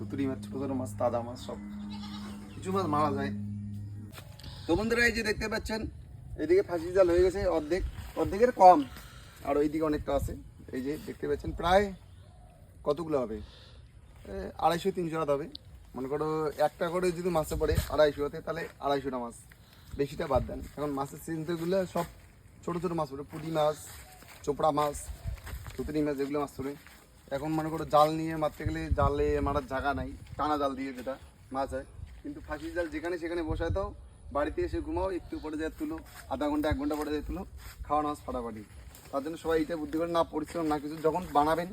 থুতুরি মাছ ছোটো ছোটো মাছ, তাজা মাছ সব। কিছু মাছ মারা যায়। তো বন্ধুরা, এই যে দেখতে পাচ্ছেন, এইদিকে ফাঁসি জাল হয়ে গেছে অর্ধেক। অর্ধেকের কম, আর ওইদিকে অনেকটা আছে। এই যে দেখতে পাচ্ছেন, প্রায় কতগুলো হবে? আড়াইশো, তিনশো হাত হবে। মনে করো, একটা করে যদি মাছে পড়ে আড়াইশো হাতে, তাহলে আড়াইশোটা মাছ। বেশিটা বাদ দেন। এখন মাছের সিজনগুলো সব ছোটো ছোটো মাছ পড়ে, পুঁটি মাছ, চোপড়া মাছ থুতুরি মাছ যেগুলো মাছ পড়ে এখন মনে করো জাল নিয়ে মারতে গেলে জালে মারার জায়গা নাই, টানা জাল দিয়ে যেটা মাছ হয়। কিন্তু ফাঁসি জাল যেখানে সেখানে বসায় দাও বাড়িতে এসে ঘুমাও, একটু পরে যায় তুলো, আধা ঘণ্টা, এক ঘণ্টা পরে যায় তুলো, খাওয়া মাছ ফাটাফাটি। তার জন্য সবাই এটা বুদ্ধি করে না, পরিশ্রম না, কিছু যখন বানাবেন,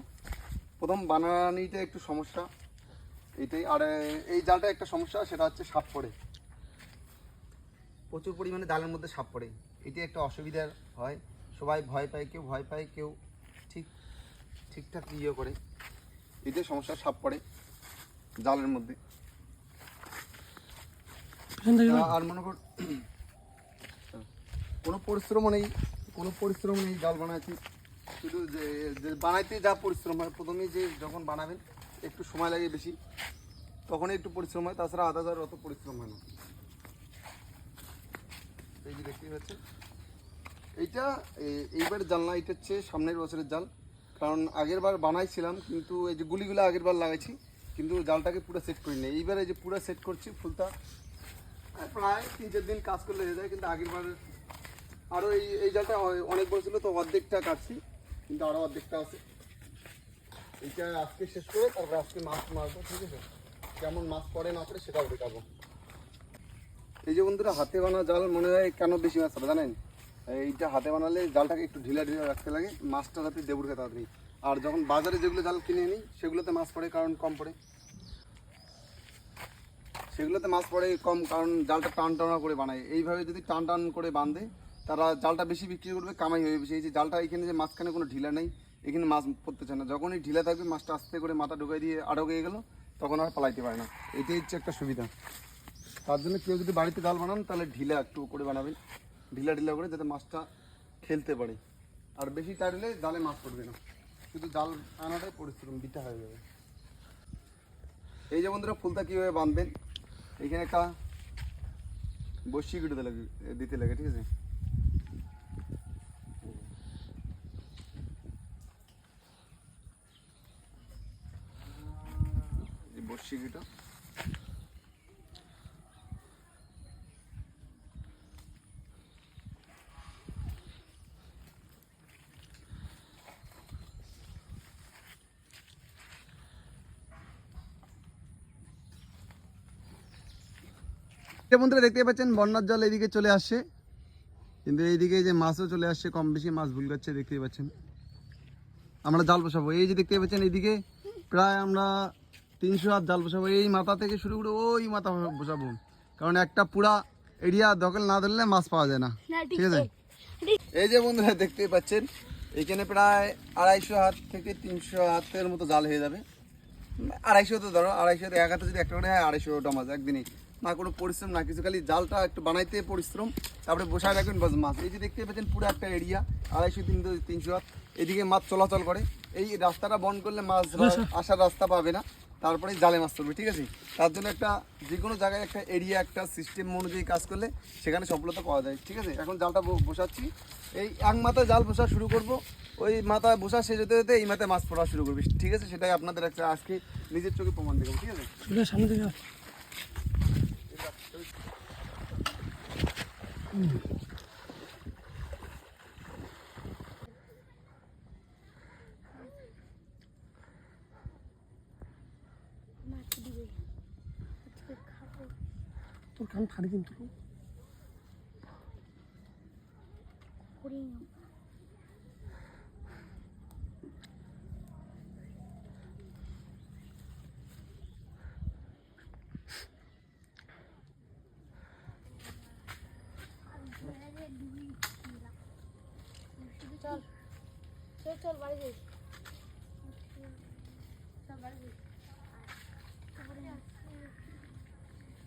প্রথম বানানিটা একটু সমস্যা। এটাই, আর এই জালটা একটা সমস্যা, সেটা হচ্ছে সাপ পড়ে। প্রচুর পরিমাণে জালের মধ্যে সাপ পড়ে। এটি একটা অসুবিধার হয়। সবাই ভয় পায়, কেউ ভয় পায়, কেউ ঠিক ঠিকঠাক ইয়ে করে। এতে সমস্যা সাপ পড়ে জালের মধ্যে। আর মনে কর কোনো পরিশ্রম নেই কোনো পরিশ্রম নেই জাল বানাইতে শুধু যে বানাইতে যা পরিশ্রম হয় প্রথমে যে যখন বানাবেন একটু সময় লাগে বেশি। তখনই একটু পরিশ্রম হয় তাছাড়া আধা হাজার অত পরিশ্রম হয় না। এই যে দেখতেই পাচ্ছেন। এইটা এইবার জাল না এটা হচ্ছে সামনের বছরের জাল। কারণ আগের বার বানাইছিলাম, কিন্তু এই যে গুলিগুলো আগের বার লাগাইছি, কিন্তু জালটাকে পুরো সেট করি না এইবার এই যে পুরো সেট করছি, ফুলটা প্রায় তিন চার দিন কাজ করলে হয়ে যায়, কিন্তু আগের বার আরও এই এই জালটা অনেক বড় ছিল, তো অর্ধেকটা কাটছি, কিন্তু আরও অর্ধেকটা আছে। এইটা আজকে শেষ করে তারপরে আজকে মাছ মারবো, ঠিক আছে? কেমন মাছ পড়ে না পড়ে সেটাও দেখাবো। এই যে বন্ধুরা, হাতে বানা জাল মনে হয় কেন বেশি মাছ পড়ে, জানেন? এইটা হাতে বানালে জালটাকে একটু ঢিলা ঢিলা রাখতে লাগে, মাছটা যাতে দেবুর খেতে তাড়াতাড়ি। আর যখন বাজারে যেগুলো জাল কিনে নিই সেগুলোতে মাছ পড়ে কারণ কম পড়ে। সেগুলোতে মাছ পড়ে কম কারণ জালটা টান টানা করে বানায়। এইভাবে যদি টান টান করে বাঁধে, তারা জালটা বেশি বিক্রি করবে, কামাই হবে বেশি এই যে জালটা এখানে যে মাঝখানে কোনো ঢিলা নেই, এখানে মাছ পড়তে চায় না। যখনই ঢিলা থাকবে, মাছটা আস্তে করে মাথা ঢুকাই দিয়ে আটক হয়ে গেল, তখন আর পালাইতে পারে না। এটাই হচ্ছে একটা সুবিধা। তার জন্য কেউ যদি বাড়িতে জাল বানান, তাহলে ঢিলা একটু করে বানাবেন। ঢিলা ঢিলা করে যাতে মাছটা খেলতে পারে। আর বেশি টাইলে জালে মাছ পড়বে না। কিন্তু জাল আনাটাই পরিশ্রম দিতে হয়ে যাবে। এই যে বন্ধুরা ফুলটা কীভাবে বাঁধবেন? এখানে একটা বসি কেটে লাগে, দিতে লাগে, ঠিক আছে? বসি কেটো। বন্ধুরা দেখতে পাচ্ছেন বন্যার জল এদিকে চলে আসছে। কিন্তু এইদিকে যে মাছও চলে আসছে কম বেশি মাছ ভুল করছে দেখতেই পাচ্ছেন। আমরা জাল বসাবো। এই যে দেখতে পাচ্ছেন এইদিকে প্রায় আমরা তিনশো হাত জাল বসাবো। এই মাথা থেকে শুরু করে ওই মাথা বসাবো। কারণ একটা পুরা এরিয়া দখল না ধরলে মাছ পাওয়া যায় না। ঠিক আছে? এই যে বন্ধুরা দেখতেই পাচ্ছেন এখানে প্রায় আড়াইশো হাত থেকে তিনশো হাতের মতো জাল হয়ে যাবে। আড়াইশো তো ধরো আড়াইশো এক হাতে যদি একটা করে হয় আড়াইশোটা মাছ একদিনই। না কোনো পরিশ্রম না কিছু খালি জালটা একটু বানাইতে পরিশ্রম। তারপরে বসায় রাখবেন বাস মাছ। এই যে দেখতে পাচ্ছেন পুরো একটা এরিয়া আড়াইশো তিন তিনশো। হাত এদিকে মাছ চলাচল করে। এই রাস্তাটা বন্ধ করলে মাছ আসার রাস্তা পাবে না। তারপরে জালে মাছ ধরবে ঠিক আছে? তার জন্য একটা যে কোনো জায়গায় একটা এরিয়া একটা সিস্টেম অনুযায়ী কাজ করলে সেখানে সফলতা পাওয়া যায় ঠিক আছে? এখন জালটা বসাচ্ছি। এই এক মাথায় জাল বসা শুরু করব। ওই মাথায় বসা শেষ হতে হতে এই মাথায় মাছ পড়া শুরু করবে ঠিক আছে? সেটাই আপনাদের একটা আজকে নিজের চোখে প্রমাণ দেবো ঠিক আছে? সামনে থেকে মাছ দিবে আজকে খাব তোর কান ফাড়ি কিন্তু চল চল চল বাড়ি যাই চল বাড়ি যাই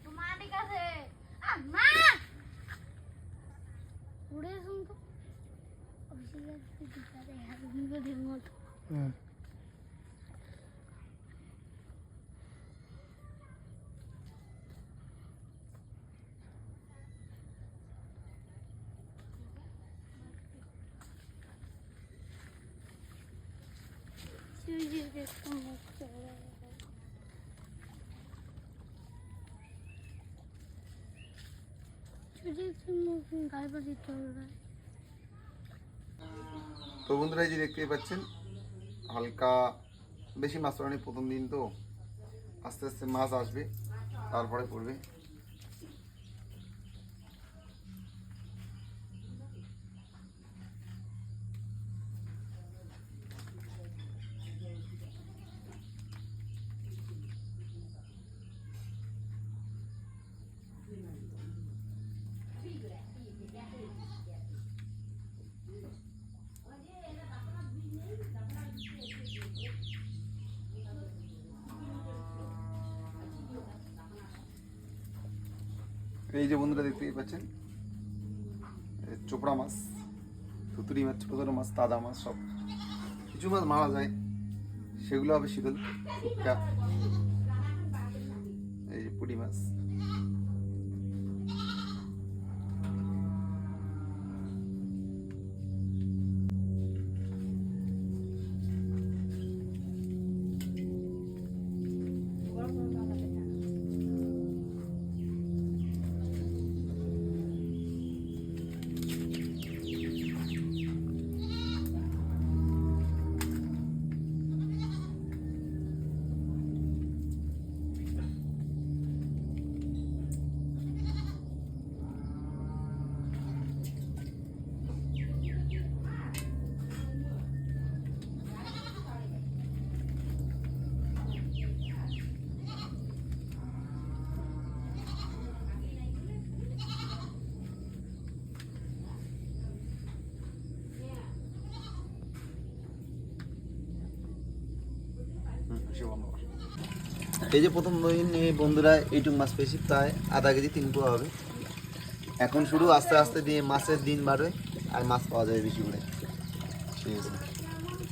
তোমার ঠিক আছে মা উড়ে শুন তো অভিষেকের দিকারে বিপদের মতো হুম তুই যে দেখতাম হচ্ছে যদি একটু গায়ে বাজি চলবে তো বন্ধুরা এই যে দেখতেই পাচ্ছেন, হালকা বেশি মাছ পড়ানি প্রথম দিন তো। আস্তে আস্তে মাছ আসবে, তারপরে পড়বে। এই যে বন্ধুরা দেখতেই পাচ্ছেন চোপড়া মাছ থুতুরি মাছ, ছোটো ছোটো মাছ, তাজা মাছ সব। কিছু মাছ মারা যায়, সেগুলো হবে শীতল। এই যে পুঁটি মাছ। এই যে প্রথম দিন এই বন্ধুরা এইটুক মাছ পেয়েছি, প্রায় আধা কেজি তিন পোয়া হবে। এখন শুরু আস্তে আস্তে দিয়ে মাছের দিন বাড়বে আর মাছ পাওয়া যাবে বেশি করে। ঠিক আছে।